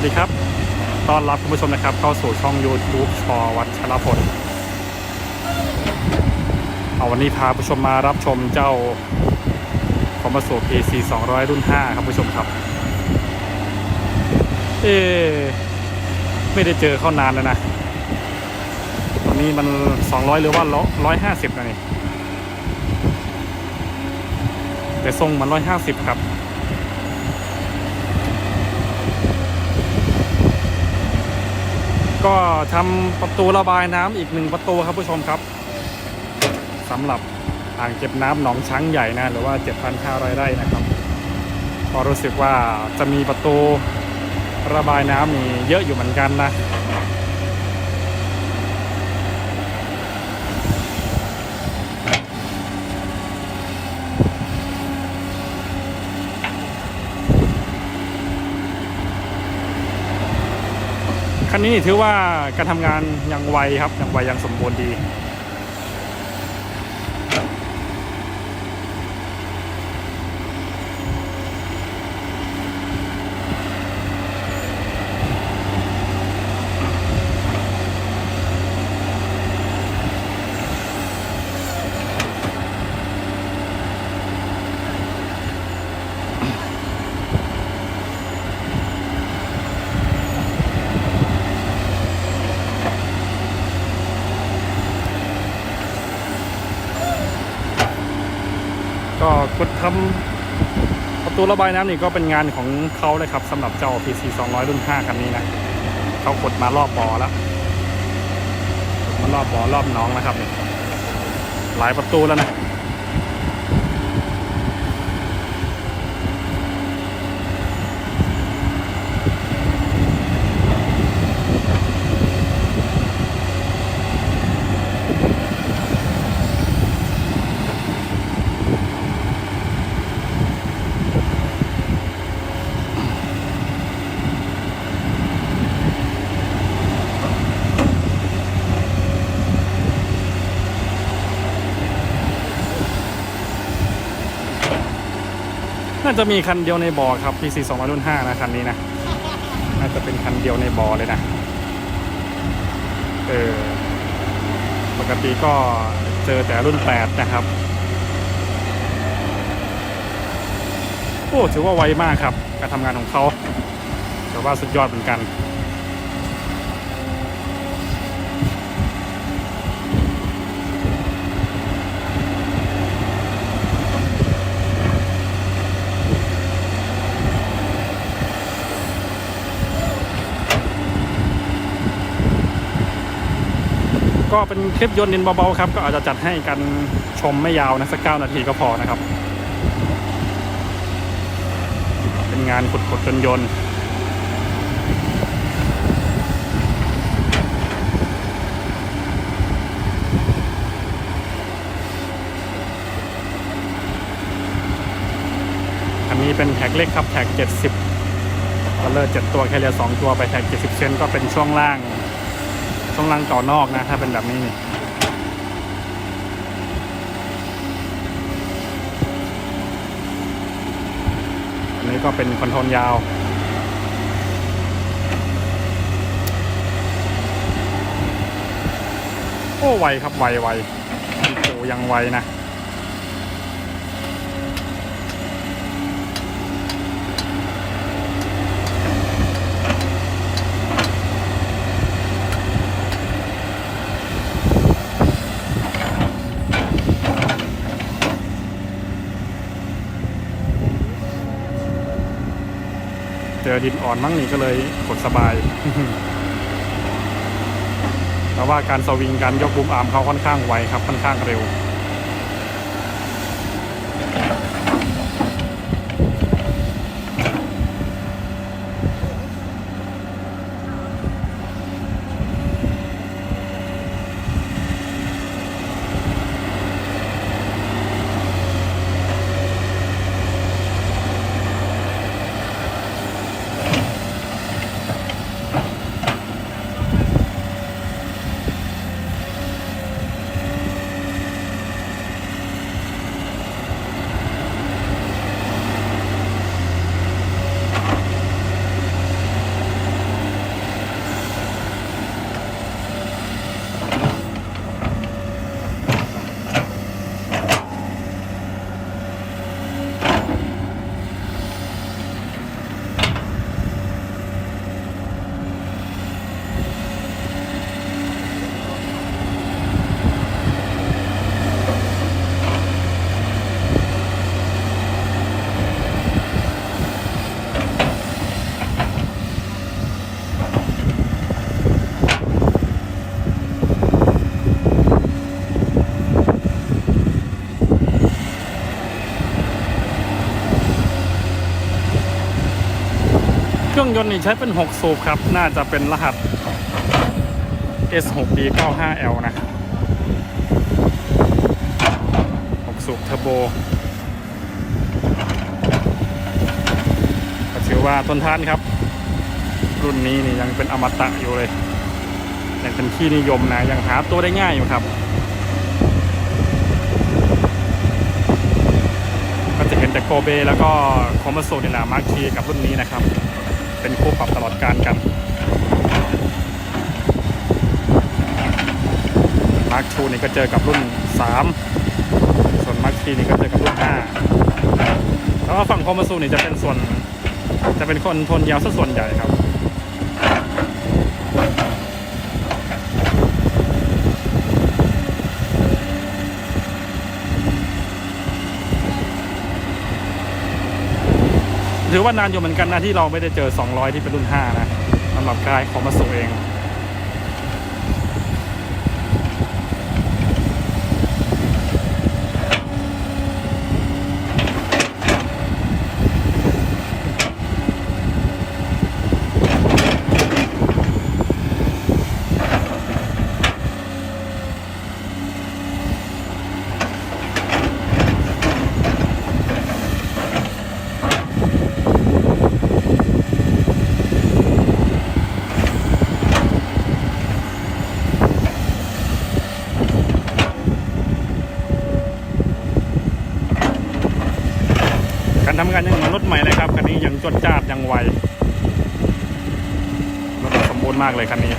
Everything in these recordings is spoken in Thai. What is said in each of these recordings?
วัสดีครับ ต้อนรับคุณผู้ชมนะครับ เข้าสู่ช่อง YouTube ชอวัชรพล เอาวันนี้พาผู้ชมมารับชมเจ้าคอมมาสู PC 200 รุ่น 5 ครับผู้ชมครับ เอ๊ไม่ได้เจอเข้านานแล้วนะ ตอนนี้มัน 200 หรือว่า 150นะนี่แต่ทรงมัน 150 ครับ ก็ทำประตูระบายน้ำอีกหนึ่งประตูครับผู้ชมครับสำหรับอ่างเก็บน้ำหนองช้างใหญ่นะหรือว่า 7,500 ไร่นะครับ ก็รู้สึกว่าจะมีประตูระบายน้ำมีเยอะอยู่เหมือนกันนะ คันนี้ถือว่าการทำงานยังไวครับยังไวยังสมบูรณ์ดี ก็กดทำประตูระบายน้ำนี่ก็เป็นงานของเขาเลยครับสำหรับเจ้า PC 200 รุ่น 5 คันนี้นะเขากดมารอบบ่อแล้วกดมารอบบ่อรอบน้องนะครับ หลายประตูแล้วนะ น่าจะมีคันเดียวในบ่อครับ PC 200รุ่น5นะคันนี้นะ น่าจะเป็นคันเดียวในบ่อเลยนะ เออ ปกติก็เจอแต่รุ่น 8 นะครับ โอ้ ถือว่าไวมากครับ การทำงานของเขาแต่ว่าสุดยอดเหมือนกัน ก็เป็นคลิปยนดินเบาๆครับ ก็อาจจะจัดให้กันชมไม่ยาวนะสักเก้านาทีก็พอนะครับ เป็นงานขุดๆจนยนต์อันนี้เป็นแท็กเล็กครับแท็ก 70ก็เลอร์7ตัวแค่เรีย2ตัวไปแท็ก 70 เซนก็เป็นช่วงล่าง ช่วงล่งต่อนอกนะ ถ้าเป็นแบบนี้นี่อันนี้ก็เป็นคอนโทรลยาวโอ้ไวครับไวไวโอ้ยังไวนะ อดินอ่อนมั้งนี่ก็เลยกดสบาย แต่ว่าการสวิงการยกบุมอาร์มเขาค่อนข้างไวครับค่อนข้างเร็ว รื่องยนต์นี่ใช้เป็น 6 สูบครับ น่าจะเป็นรหัส S6D95L นะ 6 สูบเทอร์โบก็ถือว่าทนทานครับ รุ่นนี้นี่ยังเป็นอมตะอยู่เลย ยังเป็นที่นิยมนะ ยังหาตัวได้ง่ายอยู่ครับ ก็จะเห็นแต่โกเบแล้วก็คอมมาโซนี่แหละมาร์คีกับรุ่นนี้นะครับ เป็นคู่ปรับตลอดการกันมาร์คทูนี่ก็เจอกับรุ่น 3 ส่วนมาร์คทีนี่ก็เจอกับรุ่น 5 แล้วก็ฝั่งคอมมาซูนี่จะเป็นส่วน จะเป็นคนทนยาวซะส่วนใหญ่ครับ ถือว่านานอยู่เหมือนกันนะที่เราไม่ได้เจอ 200 ที่เป็นรุ่น 5 นะสำหรับกายของมาสูเอง การทำงานยังเหมือ นรถใหม่เลยครับคันนี้ยังจดจ้าดยังไวรถสมบูรณ์มากเลยคันนี้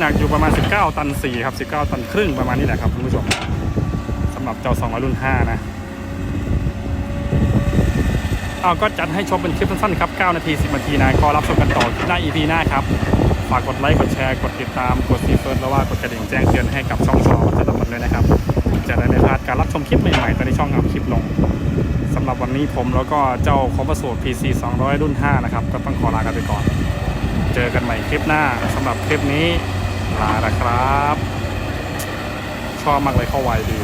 หนักอยู่ประมาณ 19 ตัน4ครับ 19 ตันครึ่งประมาณนี้แหละครับคุณผู้ชมสำหรับเจ้า2รุ่น5นะเอาก็จัดให้ชมเป็นคลิปสั้นๆครับ 9 นาที 10 นาทีนะก็รับชมกันต่อหน้า EP หน้าครับ ฝากกดไลค์ กดแชร์ กดติดตาม กดซีเฟิร์สแล้วว่ากดกระดิ่งแจ้งเตือนให้กับช่องชอวัฒนธรรมด้วยนะครับ จะได้ไม่พลาดการรับชมคลิปใหม่ๆตอนที่ช่องอัพคลิปลงสำหรับวันนี้ผมแล้วก็เจ้าคอม p สูตร PC 200 รุ่น 5 นะครับ ก็ต้องขอลากันไปก่อน เจอกันใหม่คลิปหน้าสำหรับคลิปนี้ ลาละครับ ชอบมากเลยเข้าไวดี